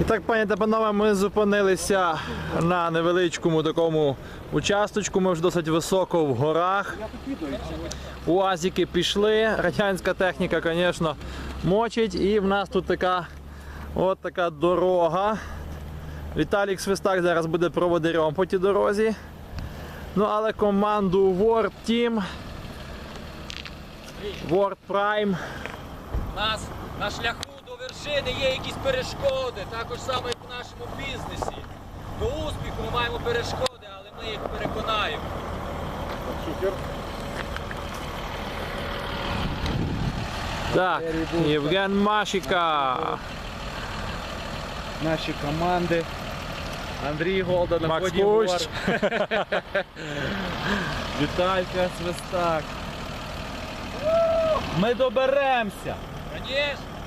І так, пані та панове, ми зупинилися на невеличкому такому участочку. Ми вже досить високо в горах. Уазики пішли. Радянська техніка, звісно, мочить. І в нас тут така от така дорога. Віталік Свистак зараз буде проводирем по тій дорозі. Ну, але команду World Team, World Prime нас на шляху вершини є якісь перешкоди, також саме як в нашому бізнесі. До успіху ми маємо перешкоди, але ми їх переконаємо. Так, Євген Машіка. наші команди. Андрій Голда на ході гор. Віталька Свистак. Ми доберемося. Звісно,